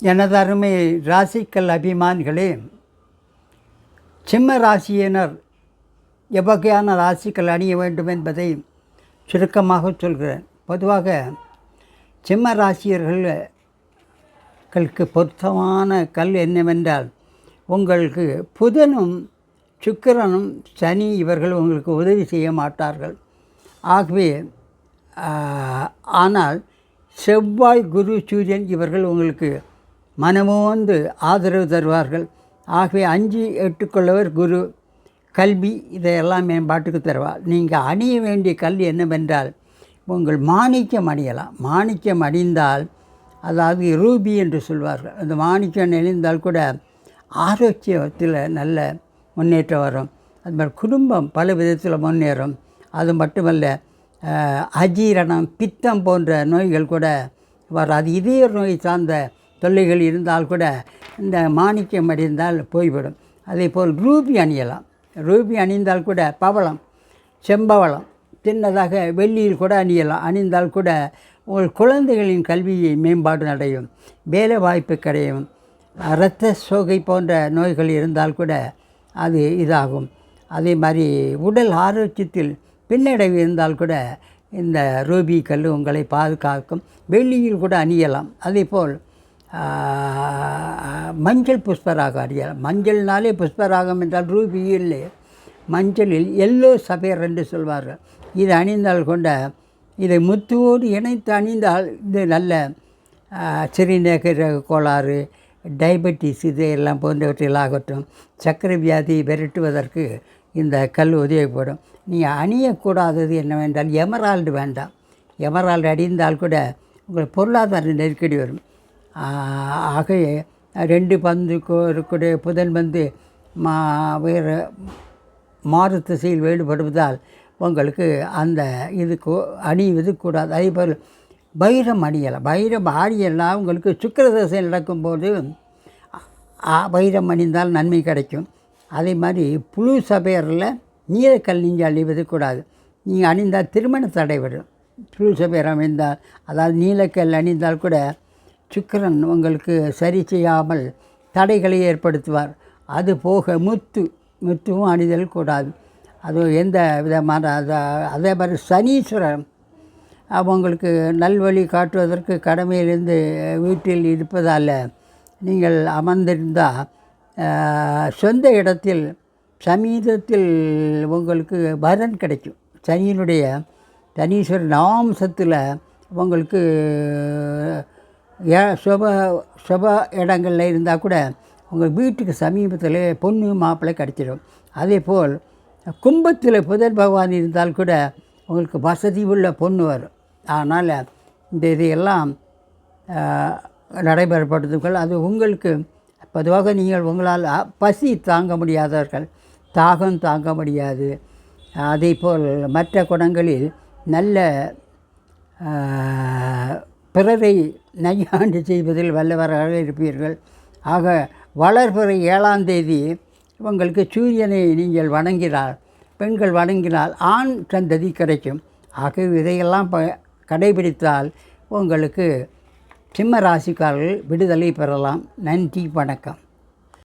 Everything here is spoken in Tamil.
எனது அருமை ராசிக்கல் அபிமானிகளே சிம்ம ராசியினர் எவ்வகையான ராசிகள் அணிய வேண்டும் என்பதை சுருக்கமாக சொல்கிறேன். பொதுவாக சிம்ம ராசியர்களுக்கு பொருத்தமான கல் என்னவென்றால் உங்களுக்கு புதனும் சுக்கிரனும் சனி இவர்கள் உங்களுக்கு உதவி செய்ய மாட்டார்கள். ஆகவே ஆனால் செவ்வாய் குரு சூரியன் இவர்கள் உங்களுக்கு மனமோந்து ஆதரவு தருவார்கள். ஆகவே அஞ்சு எட்டுக்கொள்ளவர் குரு. கல்வி இதையெல்லாம் மேம்பாட்டுக்கு தருவார். நீங்கள் அணிய வேண்டிய கல்வி என்னவென்றால் உங்கள் மாணிக்கம் அணியலாம். மாணிக்கம் அணிந்தால் அதாவது ரூபி என்று சொல்வார்கள். அந்த மாணிக்கம் அணிந்தால் கூட ஆரோக்கியத்தில் நல்ல முன்னேற்றம் வரும். அது மாதிரி குடும்பம் பல விதத்தில் முன்னேறும். அது மட்டுமல்ல அஜீரணம் பித்தம் போன்ற நோய்கள் கூட வராது. இதய நோய் சார்ந்த தொல்லைகள் இருந்தால் கூட இந்த மாணிக்கம் அடைந்தால் போய்விடும். அதே போல் ரூபி அணியலாம். ரூபி அணிந்தால் கூட பவளம் செம்பவளம் சின்னதாக வெள்ளியில் கூட அணியலாம். அணிந்தால் கூட உங்கள் குழந்தைகளின் கல்வியை மேம்பாடு அடையும் வேலை வாய்ப்பு கிடையும். இரத்த சோகை போன்ற நோய்கள் இருந்தால் கூட அது இதாகும். அதே மாதிரி உடல் ஆரோக்கியத்தில் பின்னடைவு இருந்தால் கூட இந்த ரூபி கல் உங்களை பாதுகாக்கும். வெள்ளியில் கூட அணியலாம். அதேபோல் போல் மஞ்சள் புஷ்பராகம் அணியலாம் மஞ்சள்னாலே புஷ்பராகம் என்றால் ரூபி இல்லை. மஞ்சளில் எல்லோ சபையர் என்று சொல்வார்கள். இது அணிந்தால் கொண்ட இதை முத்துவோடு இணைத்து அணிந்தால் இது நல்ல ஆஹ், சிறுநீரக கோளாறு டயபெட்டிஸ் இது எல்லாம் போன்றவற்றில் ஆகட்டும். சர்க்கரை வியாதியை விரட்டுவதற்கு இந்த கல் உதவிப்படும். நீங்கள் அணியக்கூடாதது என்னவென்றால் எமரால்டு வேண்டாம். எமரால்டு அணிந்தால் கூட உங்கள் பொருளாதார நெருக்கடி வரும். ஆஹ், ரெண்டு பந்து இருக்கக்கூடிய புதன் பந்து மா வேறு மாறு திசையில் வேறுபடுவதால் உங்களுக்கு அந்த இதுக்கு அணிவது கூடாது. அதே போல் பைரம் அணியலாம். பைரம் ஆடியெல்லாம் உங்களுக்கு சுக்கிர திசை நடக்கும்போது பைரம் வைரம் அணிந்தால் நன்மை கிடைக்கும். அதே மாதிரி புழு சபையரில் நீலக்கல் நீங்கள் அழிவது கூடாது. நீங்கள் அணிந்தால் திருமண தடை வரும். புழு சபையர் அணிந்தால் அதாவது நீலக்கல் அணிந்தால் கூட சுக்கரன் உங்களுக்கு சரி செய்யாமல் தடைகளை ஏற்படுத்துவார். அது போக முத்து முத்துவும் அணிதல் கூடாது. அது எந்த விதமான அதை அதே மாதிரி சனீஸ்வரன் அவங்களுக்கு நல்வழி காட்டுவதற்கு கடமையிலிருந்து வீட்டில் இருப்பதால் நீங்கள் அமர்ந்திருந்தால் சொந்த இடத்தில் சமீதத்தில் உங்களுக்கு வரன் கிடைக்கும். சனியினுடைய சனீஸ்வரன் நாம்சத்தில் உங்களுக்கு ஏ சுப சுப இடங்களில் இருந்தால் கூட உங்கள் வீட்டுக்கு சமீபத்தில் பொண்ணு மாப்பிள்ளை கிடச்சிடும் அதே போல் கும்பத்தில் புதன் பகவான் இருந்தால் கூட உங்களுக்கு வசதி உள்ள பொண்ணு வரும். அதனால் இந்த இதையெல்லாம் நடைபெறப்படுத்துங்கள் அது உங்களுக்கு பொதுவாக நீங்கள் உங்களால் பசி தாங்க முடியாதவர்கள் தாகம் தாங்க முடியாது. அதே போல் மற்ற குணங்களில் நல்ல பிறரை நையாண்டு செய்வதில் வல்லவராக இருப்பீர்கள். ஆக வளர்பிறை ஏழாம் தேதி உங்களுக்கு சூரியனை நீங்கள் வணங்கினால் பெண்கள் வணங்கினால் ஆண் சந்ததி கிடைக்கும். ஆகவே இதையெல்லாம் ப கடைபிடித்தால் உங்களுக்கு சிம்ம ராசிக்காரர்கள் விடுதலை பெறலாம். நன்றி வணக்கம்.